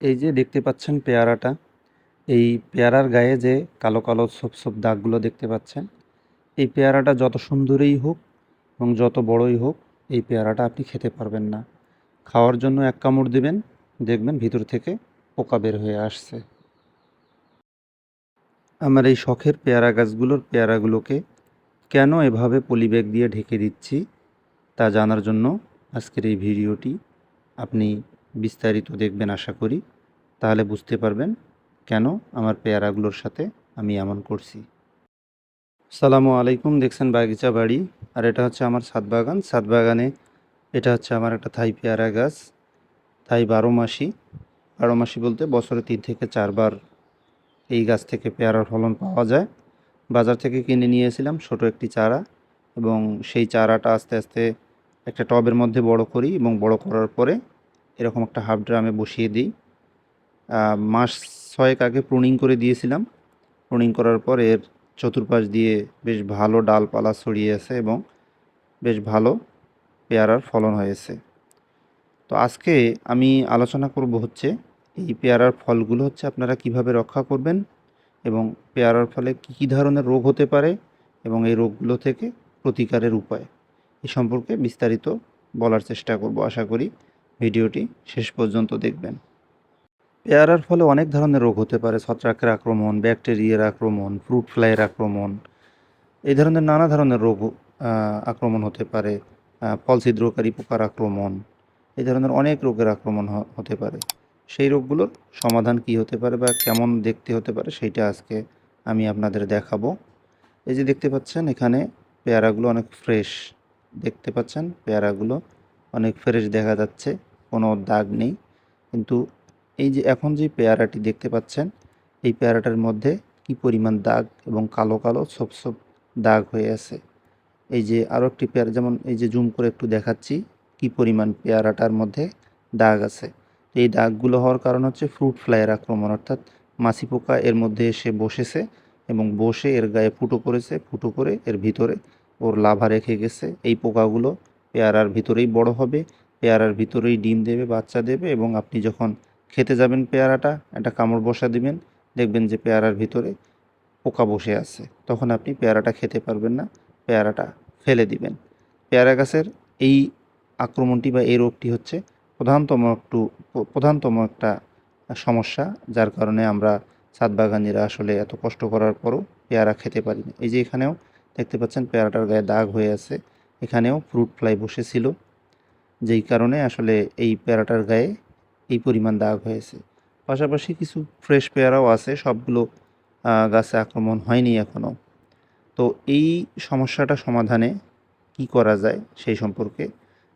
এই যে দেখতে পাচ্ছেন পেয়ারাটা, এই পেয়ারার গায়ে যে কালো কালো ছোপ সব দাগগুলো দেখতে পাচ্ছেন, এই পেয়ারাটা যত সুন্দরই হোক এবং যত বড়ই হোক এই পেয়ারাটা আপনি খেতে পারবেন না। খাওয়ার জন্য এক কামড় দিবেন, দেখবেন ভিতর থেকে পোকা বের হয়ে আসছে। আমার এই শখের পেয়ারা গাছগুলোর পেয়ারাগুলোকে কেন এভাবে পলিব্যাগ দিয়ে ঢেকে দিচ্ছি তা জানার জন্য আজকের এই ভিডিওটি আপনি বিস্তারিত দেখবেন আশা করি। তাহলে বুঝতে পারবেন কেন আমার পেয়ারাগুলোর সাথে আমি এমন করছি। সালামু আলাইকুম, দেখছেন বাগিচা বাড়ি। আর এটা হচ্ছে আমার ছাদ বাগান। ছাদ বাগানে এটা হচ্ছে আমার একটা থাই পেয়ারা গাছ, থাই বারো মাসি। বারো মাসি বলতে বছরে তিন থেকে চারবার এই গাছ থেকে পেয়ারার ফলন পাওয়া যায়। বাজার থেকে কিনে নিয়েছিলাম ছোটো একটি চারা এবং সেই চারাটা আস্তে আস্তে একটা টবের মধ্যে বড় করি এবং বড় করার পরে এরকম একটা হাফ ড্রামে বসিয়ে দিই। মাস ছয়েক আগে প্রুনিং করে দিয়েছিলাম। প্রুনিং করার পর এর চতুর্পাশ দিয়ে বেশ ভালো ডালপালা ছড়িয়ে আছে এবং বেশ ভালো পেয়ারার ফলন হয়েছে। তো আজকে আমি আলোচনা করব হচ্ছে, এই পেয়ারার ফলগুলো হচ্ছে আপনারা কীভাবে রক্ষা করবেন এবং পেয়ারার ফলে কী কী ধরনের রোগ হতে পারে এবং এই রোগগুলো থেকে প্রতিকারের উপায়, এ সম্পর্কে বিস্তারিত বলার চেষ্টা করব আশা করি। ভিডিওটি শেষ পর্যন্ত দেখবেন। পেয়ারার ফলে অনেক ধরনের রোগ হতে পারে, ছত্রাকের আক্রমণ, ব্যাকটেরিয়ার আক্রমণ, ফ্রুট ফ্লাইয়ের আক্রমণ, এই ধরনের নানা ধরনের রোগ আক্রমণ হতে পারে ফল ছিদ্রকারী পোকার আক্রমণ, এই ধরনের অনেক রোগের আক্রমণ হতে পারে। সেই রোগগুলোর সমাধান কি হতে পারে বা কেমন দেখতে হতে পারে সেইটা আজকে আমি আপনাদের দেখাবো। এই যে দেখতে পাচ্ছেন, এখানে পেয়ারাগুলো অনেক ফ্রেশ, দেখতে পাচ্ছেন? পেয়ারাগুলো অনেক ফ্রেশ দেখা যাচ্ছে। কোনো দাগ নেই। কিন্তু এই যে এখন যে পেয়ারাটি দেখতে পাচ্ছেন, এই পেয়ারাটার মধ্যে কি পরিমাণ দাগ এবং কালো কালো সব সব দাগ হয়ে আছে। এই যে আরও একটি পেয়ারা, যেমন এই যে জুম করে একটু দেখাচ্ছি, কি পরিমাণ পেয়ারাটার মধ্যে দাগ আছে। এই দাগগুলো হওয়ার কারণ হচ্ছে ফ্রুট ফ্লাইয়ের আক্রমণ, অর্থাৎ মাছি পোকা এর মধ্যে এসে বসেছে এবং বসে এর গায়ে ফুটো করেছে, ফুটো করে এর ভিতরে ওর লাভা রেখে গেছে। এই পোকাগুলো পেয়ারার ভিতরেই বড় হবে পেয়ারার ভিতরেই ডিম দেবে, বাচ্চা দেবে এবং আপনি যখন খেতে যাবেন পেয়ারাটা, একটা কামড় বসা দিবেন, দেখবেন যে পেয়ারার ভিতরে পোকা বসে আছে। তখন আপনি পেয়ারাটা খেতে পারবেন না, পেয়ারাটা ফেলে দিবেন। পেয়ারা গাছের এই আক্রমণটি বা এই রোগটি হচ্ছে প্রধানতম একটু, প্রধানতম একটা সমস্যা, যার কারণে আমরা ছাদ বাগানিরা আসলে এত কষ্ট করার পরও পেয়ারা খেতে পারি না এই যে এখানেও দেখতে পাচ্ছেন পেয়ারাটার গায়ে দাগ হয়ে আছে, এখানেও ফ্রুট ফ্লাই বসেছিল। যেই কারণে আসলে এই পেয়ারাটার গায়ে এই পরিমাণ দাগ হয়েছে। পাশাপাশি কিছু ফ্রেশ পেয়ারাও আছে, সবগুলো গাছে আক্রমণ হয়নি এখনও তো এই সমস্যাটা সমাধানে কি করা যায় সেই সম্পর্কে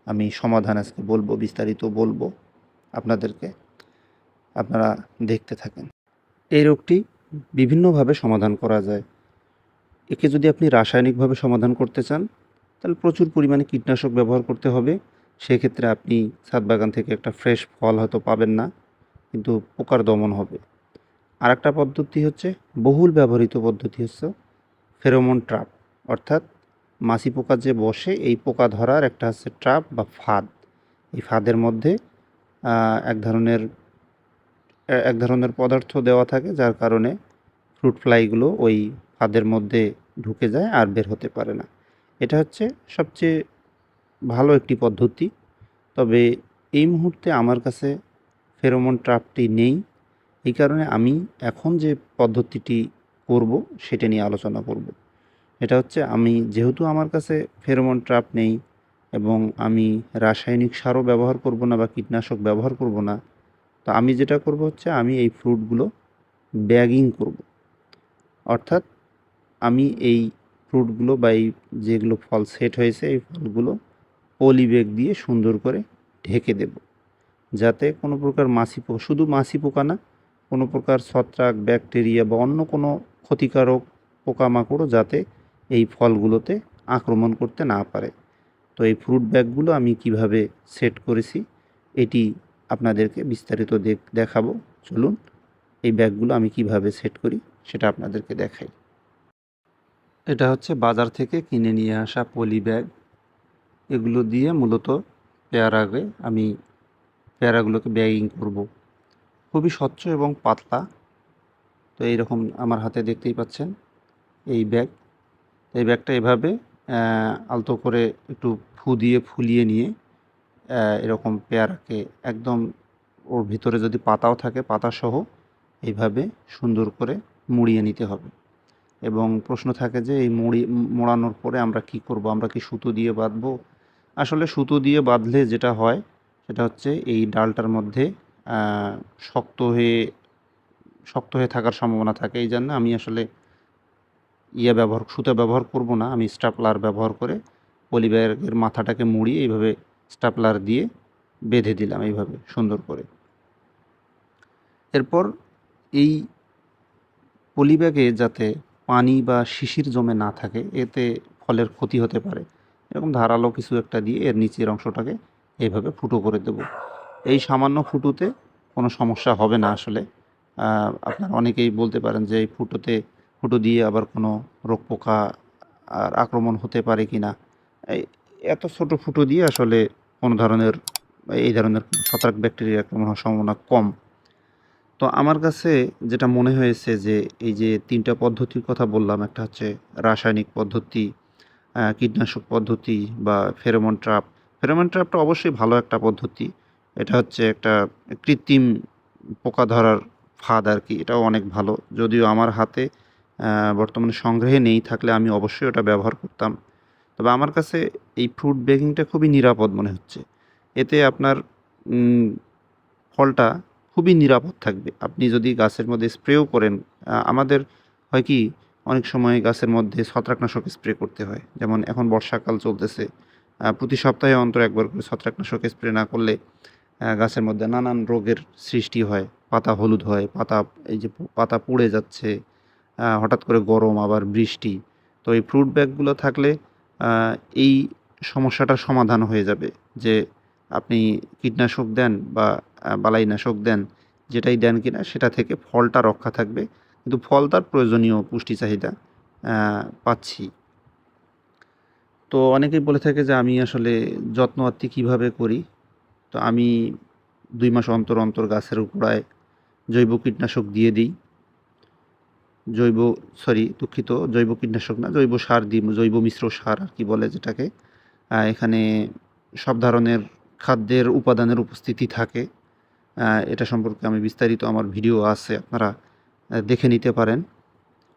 আমি সমাধান আজকে বলব, বিস্তারিত বলব আপনাদেরকে। আপনারা দেখতে থাকেন। এই রোগটি বিভিন্নভাবে সমাধান করা যায়। একে যদি আপনি রাসায়নিকভাবে সমাধান করতে চান, তাহলে প্রচুর পরিমাণে কীটনাশক ব্যবহার করতে হবে। সেক্ষেত্রে আপনি ছাদ বাগান থেকে একটা ফ্রেশ ফল হয়তো পাবেন না, কিন্তু পোকার দমন হবে। আর একটা পদ্ধতি হচ্ছে, বহুল ব্যবহৃত পদ্ধতি হচ্ছে ফেরোমন ট্রাপ। অর্থাৎ মাছি পোকা যে বসে, এই পোকা ধরার একটা হচ্ছে ট্রাপ বা ফাঁদ। এই ফাঁদের মধ্যে এক ধরনের এক ধরনের পদার্থ দেওয়া থাকে, যার কারণে ফ্রুট ফ্লাইগুলো ওই ফাঁদের মধ্যে ঢুকে যায় আর বের হতে পারে না। এটা হচ্ছে সবচেয়ে ভালো একটি পদ্ধতি। তবে এই মুহূর্তে আমার কাছে ফেরোমন ট্রাপটি নেই। এই কারণে আমি এখন যে পদ্ধতিটি করব, সেটা নিয়ে আলোচনা করব। এটা হচ্ছে আমি যেহেতু আমার কাছে ফেরোমন ট্রাপ নেই এবং আমি রাসায়নিক সারও ব্যবহার করব না বা কীটনাশক ব্যবহার করব না, তো আমি যেটা করব হচ্ছে আমি এই ফ্রুটগুলো ব্যাগিং করব। অর্থাৎ আমি এই ফ্রুটগুলো বা এই যেগুলো ফল সেট হয়েছে, এই ফলগুলো পলি ব্যাগ দিয়ে সুন্দর করে ঢেকে দেব। যাতে কোনো প্রকার মাছি পোকা, শুধু মাছি পোকা না, কোনো প্রকার ছত্রাক, ব্যাকটেরিয়া বা অন্য কোনো ক্ষতিকারক পোকামাকড়ও যাতে এই ফলগুলোতে আক্রমণ করতে না পারে। তো এই ফ্রুট ব্যাগগুলো আমি কীভাবে সেট করেছি, এটি আপনাদেরকে বিস্তারিত দেখ- দেখাবো। চলুন, এই ব্যাগগুলো আমি কীভাবে সেট করি, সেটা আপনাদেরকে দেখাই। এটা হচ্ছে বাজার থেকে কিনে নিয়ে আসা পলি ব্যাগ। এগুলো দিয়ে মূলত পেয়ারাকে আমি পেয়ারাগুলোকে ব্যাগিং করব। খুবই স্বচ্ছ এবং পাতলা। তো এইরকম আমার হাতে দেখতেই পাচ্ছেন এই ব্যাগ এই ব্যাগটা এভাবে আলতো করে একটু ফু দিয়ে ফুলিয়ে নিয়ে এরকম পেয়ারাকে একদম ওর ভিতরে যদি পাতাও থাকে, পাতাসহ, এইভাবে সুন্দর করে মুড়িয়ে নিতে হবে। এবং প্রশ্ন থাকে যে এই মুড়ি, মোড়ানোর পরে আমরা কি করব? আমরা কি সুতো দিয়ে বাঁধবো? আসলে সুতো দিয়ে বাঁধলে যেটা হয়, সেটা হচ্ছে এই ডালটার মধ্যে শক্ত হয়ে শক্ত হয়ে থাকার সম্ভাবনা থাকে। এই জন্য আমি আসলে ইয়ে ব্যবহার, সুতো ব্যবহার করব না। আমি স্টাপলার ব্যবহার করে পলিব্যাগের মাথাটাকে মুড়িয়ে এইভাবে স্টাপলার দিয়ে বেঁধে দিলাম এইভাবে সুন্দর করে। এরপর এই পলিব্যাগে যাতে পানি বা শিশির জমে না থাকে, এতে ফলের ক্ষতি হতে পারে। এরকম ধারালো কিছু একটা দিয়ে এর নিচের অংশটাকে এইভাবে ফুটো করে দেব। এই সামান্য ফুটোতে কোনো সমস্যা হবে না আসলে। আপনারা অনেকেই বলতে পারেন যে এই ফুটোতে, ফুটো দিয়ে আবার কোনো রোগ পোকা আর আক্রমণ হতে পারে কি না। এত ছোট ফুটো দিয়ে আসলে কোনো ধরনের, এই ধরনের ছত্রাক ব্যাকটেরিয়া আক্রমণ হওয়ার সম্ভাবনা কম। তো আমার কাছে যেটা মনে হয়েছে যে এই যে তিনটা পদ্ধতির কথা বললাম, একটা হচ্ছে রাসায়নিক পদ্ধতি কীটনাশক পদ্ধতি বা ফেরোমন ট্র্যাপ ফেরোমন ট্রাপটা অবশ্যই ভালো একটা পদ্ধতি। এটা হচ্ছে একটা কৃত্রিম পোকা ধরার ফাঁদ আর কি, এটাও অনেক ভালো। যদিও আমার হাতে বর্তমানে সংগ্রহে নেই, থাকলে আমি অবশ্যই ওটা ব্যবহার করতাম। তবে আমার কাছে এই ফ্রুট বেকিংটা খুবই নিরাপদ মনে হচ্ছে। এতে আপনার ফলটা খুবই নিরাপদ থাকবে। আপনি যদি গাছের মধ্যে স্প্রেও করেন আমাদের হয় কি অনেক সময় গাছের মধ্যে ছত্রাকনাশক স্প্রে করতে হয়। যেমন এখন বর্ষাকাল চলতেছে প্রতি সপ্তাহে অন্তর একবার করে ছত্রাকনাশক স্প্রে না করলে গাছের মধ্যে নানান রোগের সৃষ্টি হয়। পাতা হলুদ হয়, পাতা এই যে পাতা পুড়ে যাচ্ছে হঠাৎ করে গরম, আবার বৃষ্টি। তো এই ফ্রুট ব্যাগগুলো থাকলে এই সমস্যাটার সমাধান হয়ে যাবে যে আপনি কীটনাশক দেন বা বালাইনাশক দেন, যেটাই দেন কিনা সেটা থেকে ফলটা রক্ষা থাকবে। কিন্তু ফল তার প্রয়োজনীয় পুষ্টি চাহিদা পাচ্ছি। তো অনেকেই বলে থাকে যে আমি আসলে যত্ন আত্তি কীভাবে করি? তো আমি দুই মাস অন্তর অন্তর গাছের গোড়ায় জৈব কীটনাশক দিয়ে দিই। জৈব, সরি, দুঃখিত, জৈব কীটনাশক না, জৈব সার দিই, জৈব মিশ্র সার আর কি বলে যেটাকে। এখানে সব ধরনের খাদ্যের উপাদানের উপস্থিতি থাকে। এটা সম্পর্কে আমি বিস্তারিত আমার ভিডিও আছে, আপনারা দেখে নিতে পারেন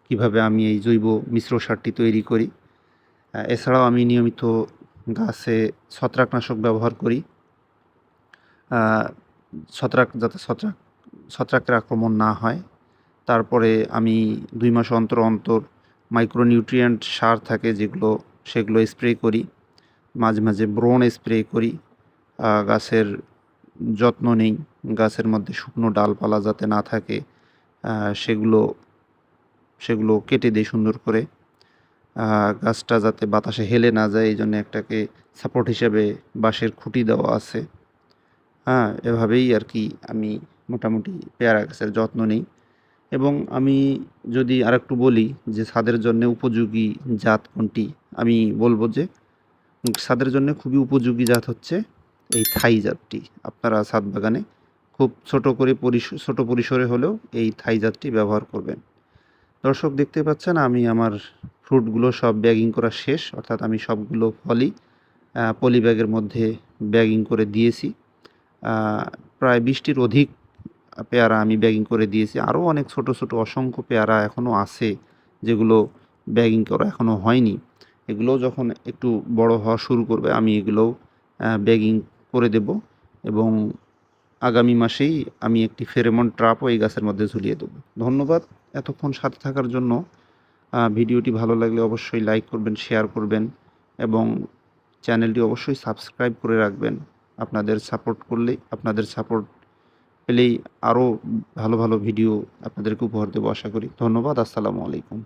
কীভাবে আমি এই জৈব মিশ্র সারটি তৈরি করি। এছাড়াও আমি নিয়মিত গাছে ছত্রাকনাশক ব্যবহার করি। ছত্রাক যাতে ছত্রাক, ছত্রাকের আক্রমণ না হয়। তারপরে আমি দুই মাস অন্তর অন্তর মাইক্রোনিউট্রিয়েন্ট সার থাকে যেগুলো, সেগুলো স্প্রে করি। মাঝে মাঝে ব্রণ স্প্রে করি। গাছের যত্ন নেই। গাছের মধ্যে শুকনো ডালপালা যাতে না থাকে। সেগুলো সেগুলো কেটে দিই সুন্দর করে গাছটা যাতে বাতাসে হেলে না যায় এই জন্য একটাকে সাপোর্ট হিসেবে বাঁশের খুঁটি দেওয়া আছে। হ্যাঁ এভাবেই আর কি আমি মোটামুটি পেয়ারা গাছের যত্ন নিই। এবং আমি যদি আরেকটু বলি যে ছাদের জন্য উপযোগী জাত কোনটি, আমি বলব যে ছাদের জন্য খুবই উপযোগী জাত হচ্ছে এই থাই জাতটি। আপনারা ছাদ বাগানে খুব ছোট করে পরিস, ছোট পরিসরে হলেও এই থাই জাতটি ব্যবহার করবেন। দর্শক দেখতে পাচ্ছেন, আমি আমার ফ্রুটগুলো সব ব্যাগিং করা শেষ, অর্থাৎ আমি সবগুলো ফলই পলি ব্যাগের মধ্যে ব্যাগিং করে দিয়েছি। প্রায় বিশটির অধিক পেয়ারা আমি ব্যাগিং করে দিয়েছি। আরও অনেক ছোট ছোট, অসংখ্য পেয়ারা এখনও আছে, যেগুলো ব্যাগিং করা এখনও হয়নি। এগুলো যখন একটু বড় হওয়া শুরু করবে, আমি এগুলোও ব্যাগিং করে দেব এবং আগামী মাসেই আমি একটি ফেরেমন ট্রাপও এই গাছের মধ্যে ঝুলিয়ে দেবো। ধন্যবাদ এতক্ষণ সাথে থাকার জন্য। ভিডিওটি ভালো লাগলে অবশ্যই লাইক করবেন, শেয়ার করবেন এবং চ্যানেলটি অবশ্যই সাবস্ক্রাইব করে রাখবেন। আপনাদের সাপোর্ট করলেই আপনাদের সাপোর্ট পেলেই আরও ভালো ভালো ভিডিও আপনাদেরকে উপহার দেবো আশা করি। ধন্যবাদ, আসসালামু আলাইকুম।